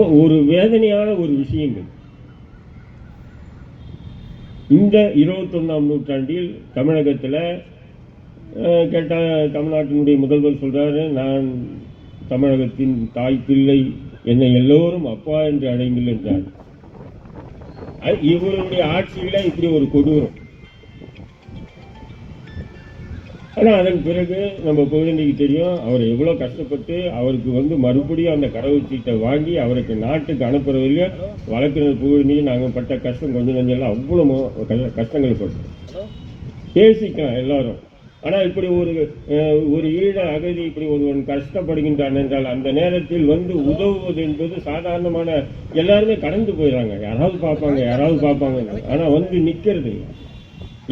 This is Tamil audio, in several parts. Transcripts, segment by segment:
அப்போ ஒரு வேதனையான ஒரு விஷயங்கள். இந்த இருபத்தொன்னாம் நூற்றாண்டில் தமிழகத்தில் கேட்டால் தமிழ்நாட்டினுடைய முதல்வர் சொல்றாரு நான் தமிழகத்தின் தாய் பிள்ளை என்னை எல்லோரும் அப்பா என்று அழைங்கள் என்றார். இவருடைய ஆட்சியில் இப்படி ஒரு கொடூரம். ஆனால் அதன் பிறகு நம்ம குழந்தைக்கு தெரியும் அவர் எவ்வளோ கஷ்டப்பட்டு அவருக்கு வந்து மறுபடியும் அந்த கடவுச்சீட்டை வாங்கி அவருக்கு நாட்டுக்கு அனுப்புறதுல வழக்கினர் புகழ்ந்தி நாங்கள் பட்ட கஷ்டம் கொஞ்சம் நஞ்செல்லாம் அவ்வளோ மோ- கஷ்ட- கஷ்டங்கள் பட்டோம் பேசிக்கலாம் எல்லாரும். ஆனால் இப்படி ஒரு ஒரு ஈழ அகதி இப்படி ஒருவன் கஷ்டப்படுகின்றான் என்றால் அந்த நேரத்தில் வந்து உதவுவது என்பது சாதாரணமான எல்லாருமே கடந்து போயிடுறாங்க. யாராவது பார்ப்பாங்க யாராவது பார்ப்பாங்க ஆனால் வந்து நிற்கிறது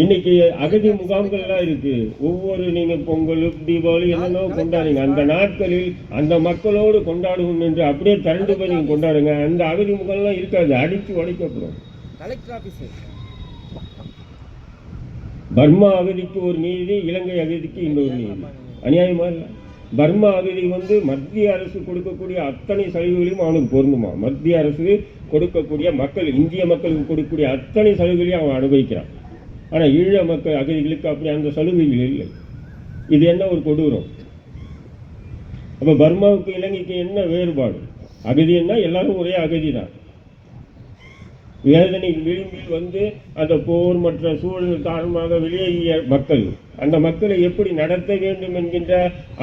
இன்னைக்கு அகதி முகாம்கள் எல்லாம் இருக்கு. ஒவ்வொரு நீங்க பொங்கல் தீபாவளி என்னென்னோ கொண்டாடுங்க அந்த நாட்களில் அந்த மக்களோடு கொண்டாடுவோம் என்று அப்படியே திரண்டு போய் நீங்க கொண்டாடுங்க அந்த அகதி முகாம்லாம் இருக்காது. அடிச்சு உடைக்கப்படும் கலெக்டர் ஆபீஸ் பர்மா அகதிக்கு ஒரு நீதி இலங்கை அகதிக்கு இன்னொரு நீதி. அநியாயமா இல்ல. பர்மா அகதி வந்து மத்திய அரசு கொடுக்கக்கூடிய அத்தனை சலுகைகளையும் அவனுக்கு பொருந்துமா? மத்திய அரசு கொடுக்கக்கூடிய மக்கள் இந்திய மக்களுக்கு கொடுக்கக்கூடிய அத்தனை சலுகைகளையும் அவன் அனுபவிக்கிறான். ஆனால் ஈழ மக்கள் அகதிகளுக்கு அப்படி அந்த சலுகைகள் இல்லை. இது என்ன ஒரு கொடூரம்? அப்போ பர்மாவுக்கு இலங்கைக்கு என்ன வேறுபாடு? அகதின்னா எல்லாரும் ஒரே அகதி தான் வேதனை விளிம்பில் வந்து அந்த போர் மற்ற சூழல் காரணமாக வெளியேறிய மக்கள் அந்த மக்களை எப்படி நடத்த வேண்டும் என்கின்ற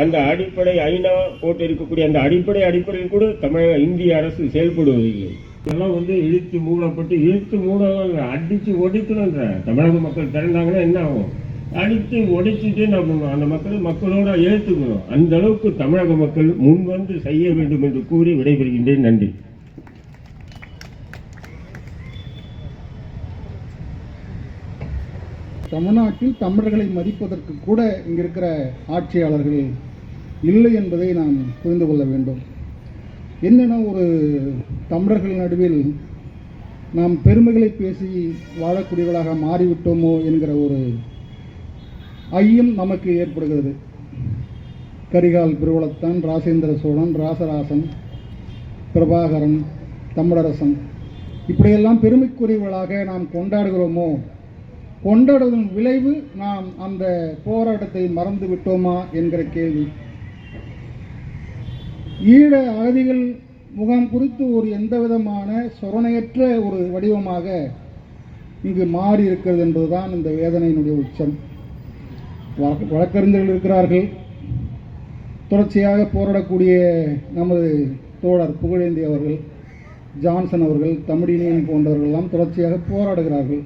அந்த அடிப்படை ஐநா போட்டு இருக்கக்கூடிய அந்த அடிப்படை அடிப்படையில் கூட தமிழக இந்திய அரசு செயல்படுவதில்லை. இதெல்லாம் வந்து இழுத்து மூடப்பட்டு இழுத்து மூட அடிச்சு ஒடுக்கணுன்ற தமிழக மக்கள் திறந்தாங்கன்னா என்ன ஆகும்? அடித்து ஒடிச்சுட்டு நம்ம அந்த மக்கள் மக்களோட எழுத்துக்கணும் அந்த அளவுக்கு தமிழக மக்கள் முன் வந்து செய்ய வேண்டும் என்று கூறி விடைபெறுகின்றேன். நன்றி. தமிழ்நாட்டில் தமிழர்களை மதிப்பதற்கு கூட இங்கிருக்கிற ஆட்சியாளர்கள் இல்லை என்பதை நாம் புரிந்து கொள்ள வேண்டும். என்னென்ன ஒரு தமிழர்கள் நடுவில் நாம் பெருமைகளை பேசி வாழக்கூடியவர்களாக மாறிவிட்டோமோ என்கிற ஒரு ஐயம் நமக்கு ஏற்படுகிறது. கரிகால் பெருவளத்தான் ராசேந்திர சோழன் ராசராசன் பிரபாகரன் தமிழரசன். இப்படியெல்லாம் பெருமைக்குரியவர்களாக நாம் கொண்டாடுகிறோமோ? கொண்டாடுவதன் விளைவு நாம் அந்த போராட்டத்தை மறந்து விட்டோமா என்கிற கேள்வி. ஈழ அகதிகள் முகாம் குறித்து ஒரு எந்த விதமான சொரணையற்ற ஒரு வடிவமாக இங்கு மாறி இருக்கிறது என்பதுதான் இந்த வேதனையினுடைய உச்சம். வழக்கு- வழக்கறிஞர்கள் இருக்கிறார்கள். தொடர்ச்சியாக போராடக்கூடிய நமது தோழர் புகழேந்தி அவர்கள் ஜான்சன் அவர்கள் தமிழினியன் போன்றவர்கள்லாம் தொடர்ச்சியாக போராடுகிறார்கள்.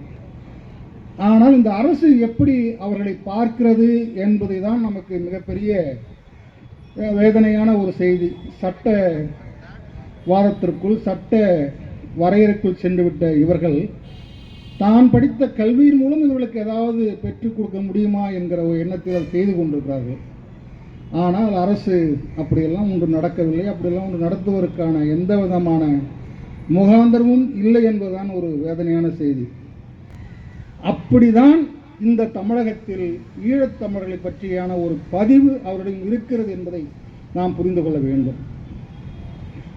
ஆனால் இந்த அரசு எப்படி அவர்களை பார்க்கிறது என்பதை தான் நமக்கு மிகப்பெரிய வேதனையான ஒரு செய்தி. சட்ட வாதத்திற்குள் சட்ட வரையறைக்குள் சென்றுவிட்ட இவர்கள் தான் படித்த கல்வியின் மூலம் இவர்களுக்கு ஏதாவது பெற்றுக் கொடுக்க முடியுமா என்கிற ஒரு எண்ணத்தில் செய்து கொண்டிருக்கிறார்கள். ஆனால் அரசு அப்படியெல்லாம் ஒன்று நடக்கவில்லை. அப்படியெல்லாம் ஒன்று நடத்துவதற்கான எந்த விதமான முகாந்தரமும் இல்லை என்பதுதான் ஒரு வேதனையான செய்தி. அப்படிதான் இந்த தமிழகத்தில் ஈழத்தமிழர்களை பற்றியான ஒரு பதிவு அவரிடம் இருக்கிறது என்பதை நாம் புரிந்து கொள்ள வேண்டும்.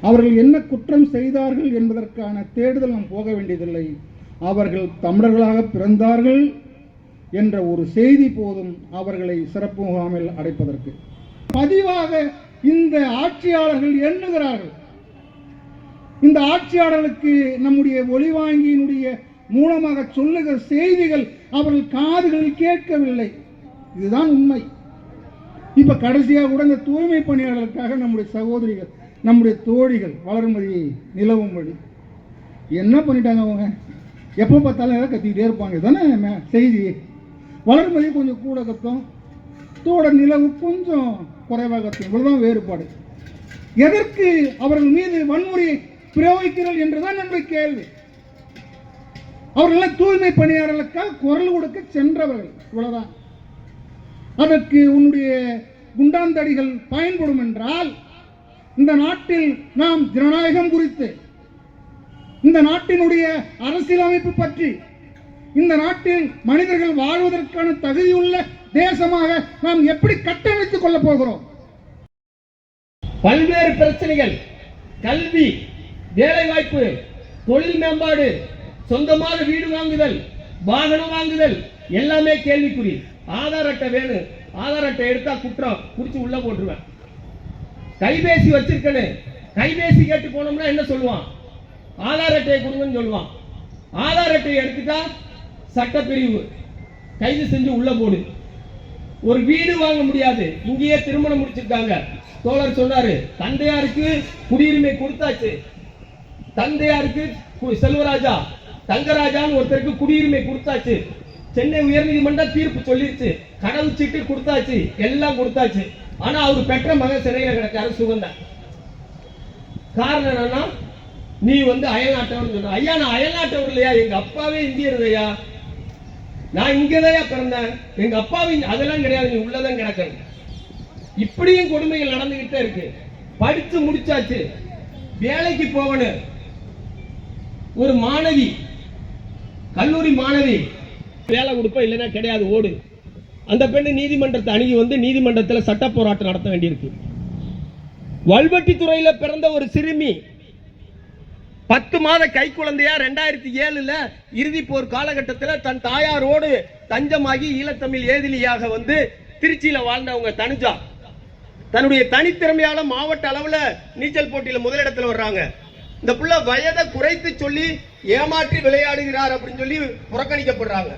அவர்கள் என்ன குற்றம் செய்தார்கள் என்பதற்கான தேடுதல் நாம் போக வேண்டியதில்லை. அவர்கள் தமிழர்களாக பிறந்தார்கள் என்ற ஒரு செய்தி போதும் அவர்களை சிறப்பு முகாமில் அடைப்பதற்கு. பதிவாக இந்த ஆட்சியாளர்கள் எண்ணுகிறார்கள். இந்த ஆட்சியாளர்களுக்கு நம்முடைய ஒளிவாங்கியினுடைய மூலமாக சொல்லுகிற செய்திகள் அவர்கள் காதுகளில் கேட்கவில்லை. இதுதான் உண்மை. இப்ப கடைசியாக கூட இந்த தூய்மை பணியாளர்களுக்காக நம்முடைய சகோதரிகள் நம்முடைய தோழிகள் வளர்மதி நிலவும்படி என்ன பண்ணிட்டாங்க அவங்க? எப்போ பார்த்தாலும் ஏதாவது கத்திக்கிட்டே இருப்பாங்க. தானே செய்தி. வளர்மதி கொஞ்சம் கூட கத்தும். தோட நிலவு கொஞ்சம் குறைவாக கத்தும். இவ்வளவுதான் வேறுபாடு. எதற்கு அவர்கள் மீது வன்முறையை பிரயோகிக்கிறார்கள் என்றுதான் நம்முடைய கேள்வி. அவர்கள் தூய்மை பணியாளர்களுக்காக குரல் கொடுக்க சென்றவர்கள். இவ்வளவுதான். அதற்கு உன்னுடைய குண்டாந்தடிகள் பயன்படும் என்றால் இந்த நாட்டில் நாம் ஜனநாயகம் குறித்து இந்த நாட்டினுடைய அரசியலமைப்பு பற்றி இந்த நாட்டில் மனிதர்கள் வாழ்வதற்கான தகுதியுள்ள தேசமாக நாம் எப்படி கட்டமைத்துக் கொள்ளப் போகிறோம்? பல்வேறு பிரச்சனைகள் கல்வி வேலை வாய்ப்பு தொழில் மேம்பாடு சொந்தமாக வீடு வாங்குதல் வாகனம் வாங்குதல் எல்லாமே கேள்விக்குறி. ஆதார் அட்டை வேணும் ஆதார் அட்டை எடுத்தா குற்றம் குடிச்சு உள்ள போட்டுருவேன். கைபேசி வச்சிருக்கனு கைபேசி கேட்டு போனோம்னா என்ன சொல்லுவான்? ஆதார் அட்டையை கொடுங்கன்னு சொல்லுவான். ஆதார் அட்டையை எடுத்துட்டா சட்டப்பிரிவு கைது செஞ்சு உள்ள போடு. ஒரு வீடு வாங்க முடியாது இங்கேயே திருமணம் முடிச்சிருக்காங்க. தோழர் சொன்னாரு தந்தையாருக்கு குடியுரிமை கொடுத்தாச்சு. தந்தையாருக்கு செல்வராஜா தங்கராஜான்னு ஒருத்தருக்கு குடியுரிமை கொடுத்தாச்சு. சென்னை உயர்நீதிமன்றம் தீர்ப்பு சொல்லிருச்சு. கனவு சீட்டு கொடுத்தாச்சு. எல்லாம் கொடுத்தாச்சு. ஆனா அவர் பெற்ற மகன் சிறையில கிடக்காரு சுகந்தன் காரணம் என்னன்னா நீ வந்து அயல்நாட்டவர் சொன்ன. ஐயா நான் அயல்நாட்டவர் இல்லையா? எங்க அப்பாவே இந்தியர் ஐயா. நான் இங்கதான் பிறந்தேன். எங்க அப்பாவும் அதெல்லாம் கிடையாது. நீ உள்ளதான் கிடக்கணும். இப்படியும் கொடுமைகள் நடந்துகிட்டே இருக்கு. படிச்சு முடிச்சாச்சு. வேலைக்கு போகணும். ஒரு மாணவி கல்லூரி மாணவி வேலை கொடுப்ப இல்லைன்னா கிடையாது ஓடு. அந்த பெண்ணு நீதிமன்றத்தை அணுகி வந்து நீதிமன்றத்தில் சட்ட போராட்டம் நடத்த வேண்டியிருக்கு. வல்வெட்டித்துறையில் பிறந்த ஒரு சிறுமி பத்து மாத கை குழந்தையா ரெண்டாயிரத்தி ஏழுல இறுதி போர் காலகட்டத்தில் தன் தாயாரோடு தஞ்சமாகி ஈழத்தமிழ் ஏதிலியாக வந்து திருச்சியில வாழ்ந்தவங்க தனுஜா. தன்னுடைய தனித்திறமையால மாவட்ட அளவுல நீச்சல் போட்டியில முதலிடத்துல வர்றாங்க. இந்த புள்ள வயதை குறைத்து சொல்லி ஏமாற்றி விளையாடுகிறார் அப்படின்னு சொல்லி புறக்கணிக்கப்படுறாங்க.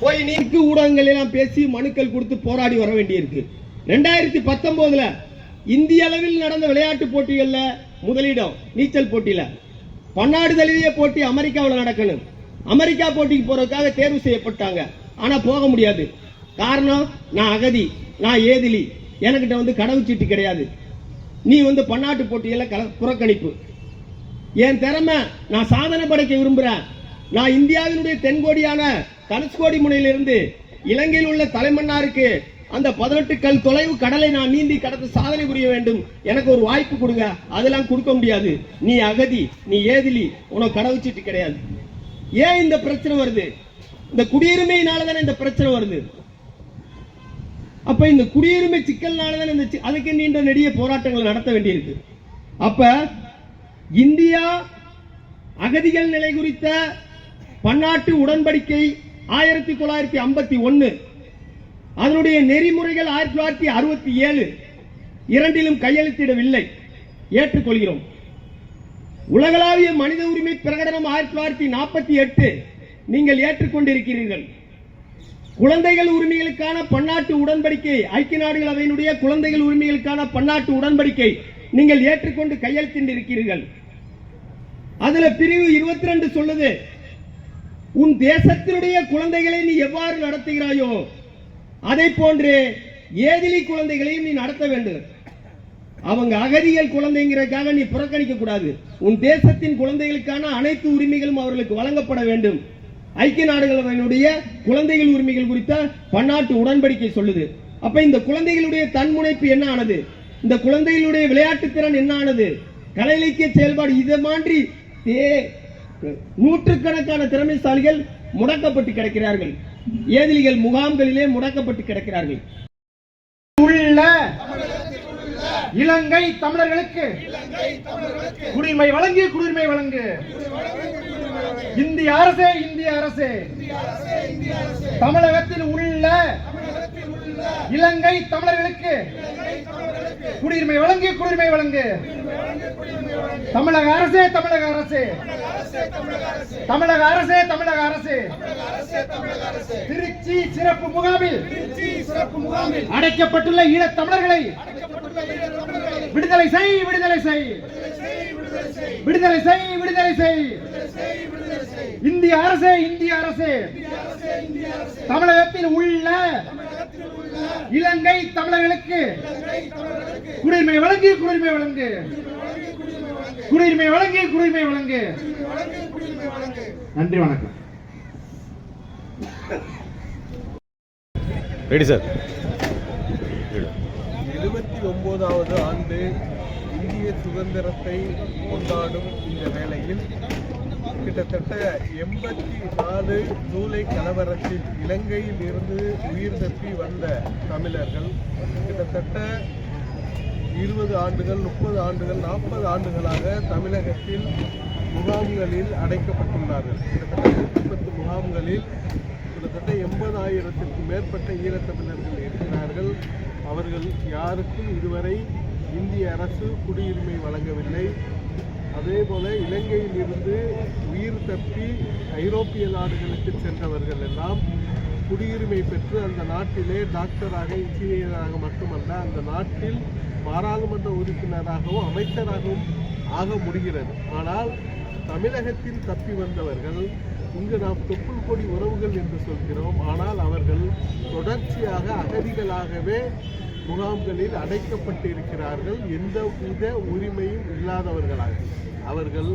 போய் நீக்கு ஊடகங்கள் எல்லாம் பேசி மனுக்கள் கொடுத்து போராடி வர வேண்டியிருக்கு. ரெண்டாயிரத்தி பத்தொன்பதுல இந்திய அளவில் நடந்த விளையாட்டு போட்டிகளில் முதலிடம் நீச்சல் போட்டியில. பன்னாடு தழுவிய போட்டி அமெரிக்காவில் நடக்கணும். அமெரிக்கா போட்டிக்கு போறதுக்காக தேர்வு செய்யப்பட்டாங்க. ஆனா போக முடியாது. காரணம் நான் அகதி நான் ஏதிலி. எனக்கிட்ட வந்து கடவுச்சீட்டு கிடையாது. நீ வந்து பன்னாட்டு போட்டிகளில் கல- புறக்கணிப்பு. என் திறமை நான் சாதனை படைக்க விரும்புறேன். நான் இந்தியாவினுடைய தென்கோடியான தனுஷ்கோடி முனையிலிருந்து இலங்கையில் உள்ள தலைமன்னாருக்கு அந்த பதினெட்டு கல் தொலைவு கடலை நான் நீந்தி கடந்து சாதனை புரிய வேண்டும். எனக்கு ஒரு வாய்ப்பு கொடுங்க. அதெல்லாம் கொடுக்க முடியாது. நீ அகதி நீ ஏதிலி உனக்கு கடவுச்சிட்டு கிடையாது. ஏன் இந்த பிரச்சனை வருது? இந்த குடியுரிமையினால தானே இந்த பிரச்சனை வருது? அப்ப இந்த குடியுரிமை சிக்கல்னால தானே இந்த அதுக்கு நீண்ட நெடிய போராட்டங்கள் நடத்த வேண்டியிருக்கு. அப்ப இந்தியா அகதிகள் நிலை குறித்த பன்னாட்டு உடன்படிக்கை ஆயிரத்தி தொள்ளாயிரத்தி ஐம்பத்தி ஒன்னு. அதனுடைய நெறிமுறைகள் ஆயிரத்தி தொள்ளாயிரத்தி அறுபத்தி ஏழு. இரண்டிலும் கையெழுத்திடவில்லை. ஏற்றுக்கொள்கிறோம். உலகளாவிய மனித உரிமை பிரகடனம் ஆயிரத்தி தொள்ளாயிரத்தி நாற்பத்தி எட்டு. நீங்கள் ஏற்றுக்கொண்டிருக்கிறீர்கள். குழந்தைகள் உரிமைகளுக்கான பன்னாட்டு உடன்படிக்கை ஐக்கிய நாடுகள் அவையினுடைய குழந்தைகள் உரிமைகளுக்கான பன்னாட்டு உடன்படிக்கை நீங்கள் ஏற்றுக்கொண்டு கையெழுத்திட்டிருக்கிறீர்கள். அதுல பிரிவு 22 சொல்லுது உன் தேசத்தினுடைய குழந்தைகளை நீ எவ்வாறு நடத்துகிறாயோ அதை போன்று ஏதிலி குழந்தைகளையும் நீ நடத்த வேண்டும். அவங்க அகதிகள் குழந்தைங்கிறதுக்காக நீ புறக்கணிக்க கூடாது. உன் தேசத்தின் குழந்தைகளுக்கான அனைத்து உரிமைகளும் அவர்களுக்கு வழங்கப்பட வேண்டும். ஐக்கிய நாடுகளுடைய குழந்தைகள் உரிமைகள் குறித்த பன்னாட்டு உடன்படிக்கை சொல்லுது. அப்ப இந்த குழந்தைகளுடைய தன்முனைப்பு என்ன ஆனது? இந்த குழந்தைகளுடைய விளையாட்டு திறன் என்ன ஆனது? கலை இலக்கிய செயல்பாடு இதை மாதிரி நூற்றுக்கணக்கான திறமைசாலிகள் முடக்கப்பட்டு கிடக்கிறார்கள். ஏதிலிகள் முகாம்களிலே முடக்கப்பட்டு கிடக்கிறார்கள். உள்ள இலங்கை தமிழர்களுக்கு குடிமை வழங்கி குடிமை வழங்கு. இந்திய அரசே இந்திய அரசே. தமிழகத்தில் உள்ள இலங்கை தமிழர்களுக்கு குடியுரிமை வழங்கு குடியுரிமை வழங்கு. தமிழக அரசே தமிழக அரசே. தமிழக அரசே தமிழக அரசே. திருச்சி சிறப்பு முகாமில் அடைக்கப்பட்டுள்ள ஈழத் தமிழர்களை விடுதலை செய் விடுதலை செய். விடுதலை செய் விடுதலை செய். இந்திய அரசே இந்திய அரசே. தமிழகத்தில் உள்ள இலங்கை தமிழர்களுக்கு குடியுரிமை வழங்கி குடியுரிமை வழங்கு. குடியுரிமை வழங்கி குடியுரிமை வழங்கு. நன்றி வணக்கம். ரெடி சார் எழுபத்தி ஒன்பதாவது ஆண்டு இந்திய சுதந்திரத்தை கொண்டாடும் இந்த வேளையில் கிட்டத்தட்ட எண்பத்தி நாலு ஜூலை கலவரத்தில் இலங்கையில் இருந்து உயிர் தப்பி வந்த தமிழர்கள் கிட்டத்தட்ட இருபது ஆண்டுகள் முப்பது ஆண்டுகள் நாற்பது ஆண்டுகளாக தமிழகத்தில் முகாம்களில் அடைக்கப்பட்டுள்ளார்கள். கிட்டத்தட்ட நூற்றி பத்து முகாம்களில் கிட்டத்தட்ட எண்பதாயிரத்திற்கும் மேற்பட்ட ஈழத்தமிழர்கள் இருக்கிறார்கள். அவர்கள் யாருக்கும் இதுவரை இந்திய அரசு குடியுரிமை வழங்கவில்லை. அதே போல இலங்கையில் இருந்து உயிர் தப்பி ஐரோப்பிய நாடுகளுக்கு சென்றவர்கள் எல்லாம் குடியுரிமை பெற்று அந்த நாட்டிலே டாக்டராக இன்ஜினியராக மட்டுமல்ல அந்த நாட்டில் பாராளுமன்ற உறுப்பினராகவும் அமைச்சராகவும் ஆக முடிகிறது. ஆனால் தமிழகத்தில் தப்பி வந்தவர்கள் இங்கு நாம் தொப்புள் கொடி உறவுகள் என்று சொல்கிறோம். ஆனால் அவர்கள் தொடர்ச்சியாக அகதிகளாகவே முகாம்களில் அடைக்கப்பட்டிருக்கிறார்கள். எந்த வித உரிமையும் இல்லாதவர்களாக. அவர்கள்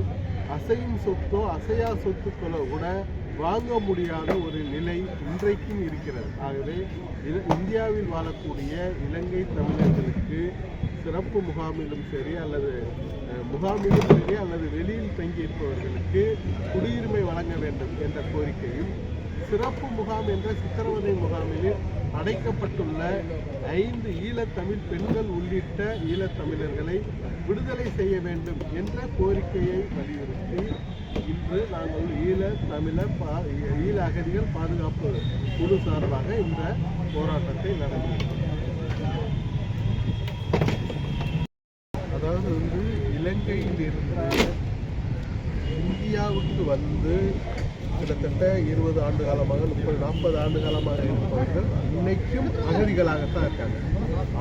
அசையும் சொத்தோ அசையா சொத்துக்களோ கூட வாங்க முடியாத ஒரு நிலை இன்றைக்கும் இருக்கிறது. ஆகவே இது- இந்தியாவில் வாழக்கூடிய இலங்கை தமிழர்களுக்கு சிறப்பு முகாமிலும் சரி அல்லது முகாமிலும் சரி அல்லது வெளியில் தங்கியிருப்பவர்களுக்கு குடியுரிமை வழங்க வேண்டும் என்ற கோரிக்கையும் சிறப்பு முகாம் என்ற சித்திரவதை முகாமில் அடைக்கப்பட்டுள்ள ஐந்து ஈழத்தமிழ் பெண்கள் உள்ளிட்ட ஈழத்தமிழர்களை விடுதலை செய்ய வேண்டும் என்ற கோரிக்கையை வலியுறுத்தி இன்று நாங்கள் ஈழ தமிழர் பா ஈழ அகதிகள் பாதுகாப்பு குழு சார்பாக இந்த போராட்டத்தை நடத்தினோம் அதாவது வந்து இலங்கையில் இருந்து இந்தியாவுக்கு வந்து கிட்டத்தட்ட இருபது ஆண்டு காலமாக முப்பது நாற்பது ஆண்டு காலமாக இருப்பவர்கள் இன்னைக்கும் அகதிகளாகத்தான் இருக்காங்க.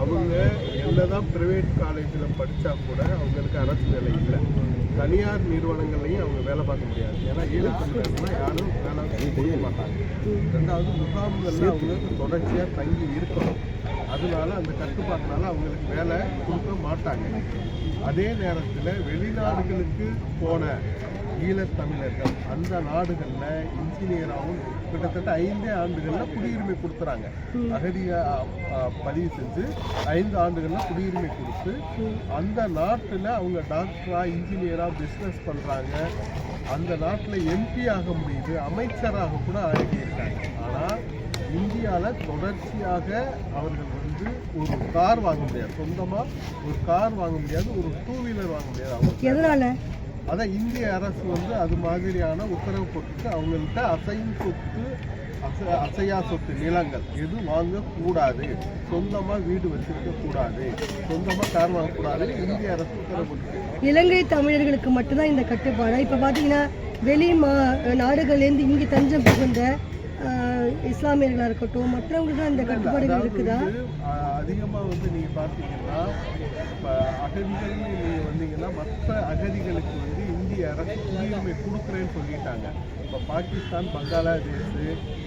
அவங்க என்னதான் பிரைவேட் காலேஜில் படித்தா கூட அவங்களுக்கு அரசு வேலை இல்லை. தனியார் நிறுவனங்கள்லையும் அவங்க வேலை பார்க்க முடியாது. ஏன்னா ஈழத்தமிழர்கள்லாம் யாரும் வேலை செய்ய மாட்டாங்க. ரெண்டாவது முகாம்களில் அவங்களுக்கு தொடர்ச்சியாக தங்கி இருக்கணும். அதனால அந்த கட்டுப்பாட்டினால அவங்களுக்கு வேலை கொடுக்க மாட்டாங்க. அதே நேரத்தில் வெளிநாடுகளுக்கு போன ஈழத்தமிழர்கள் அந்த நாடுகளில் இன்ஜினியராகவும் கிட்டத்தட்ட ஐந்தே ஆண்டுகளில் குடியுரிமை கொடுத்துறாங்க அகதியை பதிவு செஞ்சு ஐந்து ஆண்டுகளில் குடியுரிமை கொடுத்து அந்த நாட்டில் அவங்க டாக்டராக இன்ஜினியராக பிஸ்னஸ் பண்ணுறாங்க அந்த நாட்டில் எம்பி ஆக முடியுது அமைச்சராக கூட ஆகியிருக்காங்க. ஆனால் இந்தியாவில் தொடர்ச்சியாக அவர்கள் வந்து ஒரு கார் வாங்க முடியாது. சொந்தமாக ஒரு கார் வாங்க முடியாது ஒரு டூ வீலர் வாங்க முடியாது. அவங்க எதனால? அதான் இந்திய அரசு வந்து அது மாதிரியான உத்தரவு போட்டு அவங்கள்ட்ட அசையும் சொத்து அசை அசையா சொத்து நிலங்கள் எது வாங்கக்கூடாது. சொந்தமாக வீடு வச்சிருக்க கூடாது சொந்தமாக கார் வாங்கக்கூடாது இந்திய அரசு உத்தரவு போட்டு இலங்கை தமிழர்களுக்கு மட்டும்தான் இந்த கட்டுப்பாடு? இப்போ பார்த்தீங்கன்னா வெளி மா நாடுகள்லேருந்து இங்கே தஞ்சம் புகுந்த இஸ்லாமியர்களாக இருக்கட்டும் மற்றவங்களுக்கு இந்த கட்டுப்பாடுகள் இருக்குதா? வந்து, அஹ், அதிகமா வந்து நீங்க பார்த்தீங்கன்னா இப்ப அகதிகள் வந்தீங்கன்னா மற்ற அகதிகளுக்கு வந்து இந்திய அரசு குடியுரிமை கொடுக்குறேன்னு சொல்லிட்டாங்க. இப்போ பாகிஸ்தான் பங்களாதேஷ்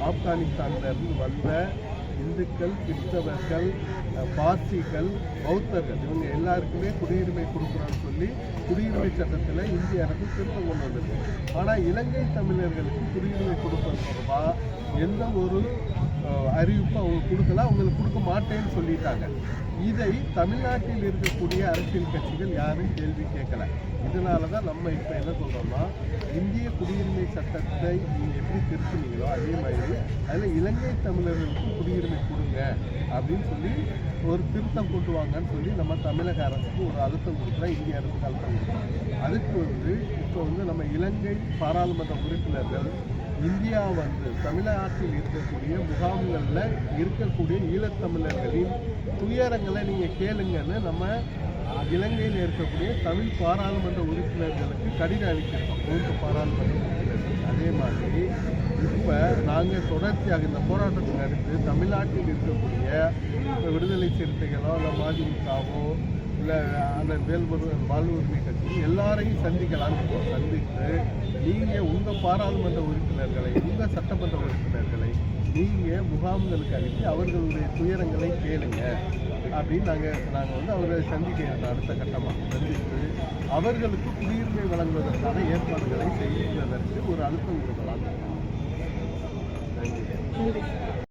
ஆப்கானிஸ்தான்ல இருந்து வந்த இந்துக்கள் கிறிஸ்தவர்கள் பார்சிகள் பௌத்தர்கள் இவங்க எல்லாருக்குமே குடியுரிமை கொடுக்குறோன்னு சொல்லி குடியுரிமை சட்டத்தில் இந்திய அரசு திருத்தம் கொண்டு வந்தது. ஆனால் இலங்கை தமிழர்களுக்கு குடியுரிமை கொடுப்பது தொடர்பாக எந்த ஒரு அறிவிப்பும் அவங்க கொடுக்கல அவங்களுக்கு கொடுக்க மாட்டேன்னு சொல்லிட்டாங்க. இதை தமிழ்நாட்டில் இருக்கக்கூடிய அரசியல் கட்சிகள் யாரும் கேள்வி கேட்கல. இதனால தான் நம்ம இப்போ என்ன சொல்கிறோம்னா இந்திய குடியுரிமை சட்டத்தை நீங்கள் எப்படி திருத்தினீங்களோ அதே மாதிரி அதில் இலங்கை தமிழர்களுக்கு குடியுரிமை கொடுங்க அப்படின்னு சொல்லி ஒரு திருத்தம் கொண்டு வாங்கன்னு சொல்லி நம்ம தமிழக அரசுக்கு ஒரு அழுத்தம் கொடுக்குறோம் இந்திய அரசுக்கு அழுத்தம் கொடுக்குறோம் அதுக்கு வந்து இப்போ வந்து நம்ம இலங்கை பாராளுமன்ற உறுப்பினர்கள் இந்தியா வந்து தமிழ்நாட்டில் இருக்கக்கூடிய முகாம்களில் இருக்கக்கூடிய ஈழத்தமிழர்களின் துயரங்களை நீங்கள் கேளுங்கன்னு நம்ம இலங்கையில் இருக்கக்கூடிய தமிழ் பாராளுமன்ற உறுப்பினர்களுக்கு கடிதம் அளிக்கிறோம். மூன்று பாராளுமன்ற உறுப்பினர்கள் அதே மாதிரி இப்போ நாங்கள் தொடர்ச்சியாக இந்த போராட்டத்தை அடுத்து தமிழ்நாட்டில் இருக்கக்கூடிய விடுதலை சிறுத்தைகளோ இல்லை மதிமுகவோ இல்லை அந்த வேல்முருகன் வாழ்வு உரிமை கட்சி எல்லாரையும் சந்திக்கலாம்னு சந்தித்து நீங்கள் உங்கள் பாராளுமன்ற உறுப்பினர்களை உங்கள் சட்டமன்ற உறுப்பினர்களை நீங்கள் முகாம்களுக்கு அனுப்பி அவர்களுடைய துயரங்களை கேளுங்க. அப்படின்னு நாங்கள் நாங்கள் வந்து அவர்களை சந்திக்க அடுத்த கட்டமாக சந்தித்து அவர்களுக்கு குடியுரிமை வழங்குவதற்கான ஏற்பாடுகளை செய்வதற்கு ஒரு அழுத்தம் கொடுக்கலாம். நன்றி.